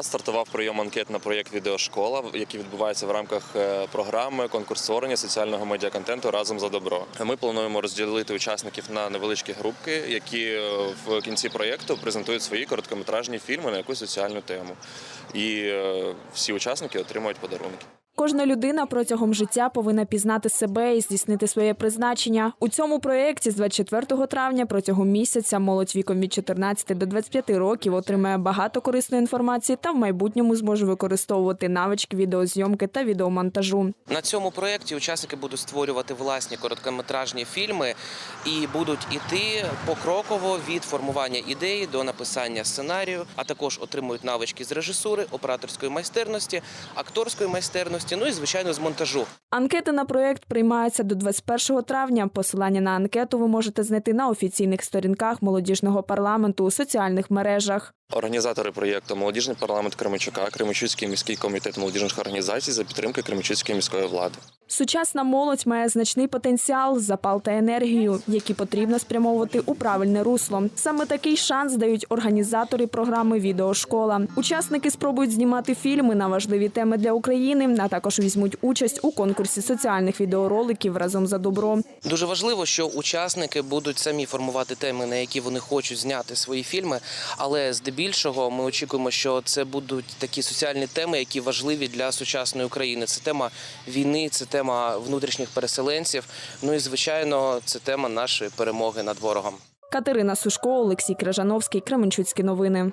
нас стартував прийом анкет на проєкт Відеошкола, який відбувається в рамках е, програми конкурс створення соціального медіаконтенту разом за добро. Ми плануємо розділити учасників на невеличкі групки, які е, в кінці проєкту презентують свої короткометражні фільми на якусь соціальну тему. І е, всі учасники отримують подарунки. Кожна людина протягом життя повинна пізнати себе і здійснити своє призначення. У цьому проєкті з 24 травня протягом місяця молодь віком від 14 до 25 років отримає багато корисної інформації та в майбутньому зможе використовувати навички відеозйомки та відеомонтажу. На цьому проєкті учасники будуть створювати власні короткометражні фільми і будуть іти покроково від формування ідеї до написання сценарію, а також отримують навички з режисури, операторської майстерності, акторської майстерності, ну і звичайно з монтажу. Анкети на проєкт приймаються до 21 травня. Посилання на анкету ви можете знайти на офіційних сторінках молодіжного парламенту у соціальних мережах. Організатори проєкту Молодіжний парламент Кременчука, Кременчуцький міський комітет молодіжних організацій за підтримки Кременчуцької міської влади. Сучасна молодь має значний потенціал, запал та енергію, які потрібно спрямовувати у правильне русло. Саме такий шанс дають організатори програми Відеошкола. Учасники спробують знімати фільми на важливі теми для України, а також візьмуть участь у конкурсі соціальних відеороликів разом за добро. Дуже важливо, що учасники будуть самі формувати теми, на які вони хочуть зняти свої фільми. Але здебільшого ми очікуємо, що це будуть такі соціальні теми, які важливі для сучасної України. Це тема війни, це тема внутрішніх переселенців. Ну і звичайно, це тема нашої перемоги над ворогом. Катерина Сушко, Олексій Крижановський, Кременчуцькі новини.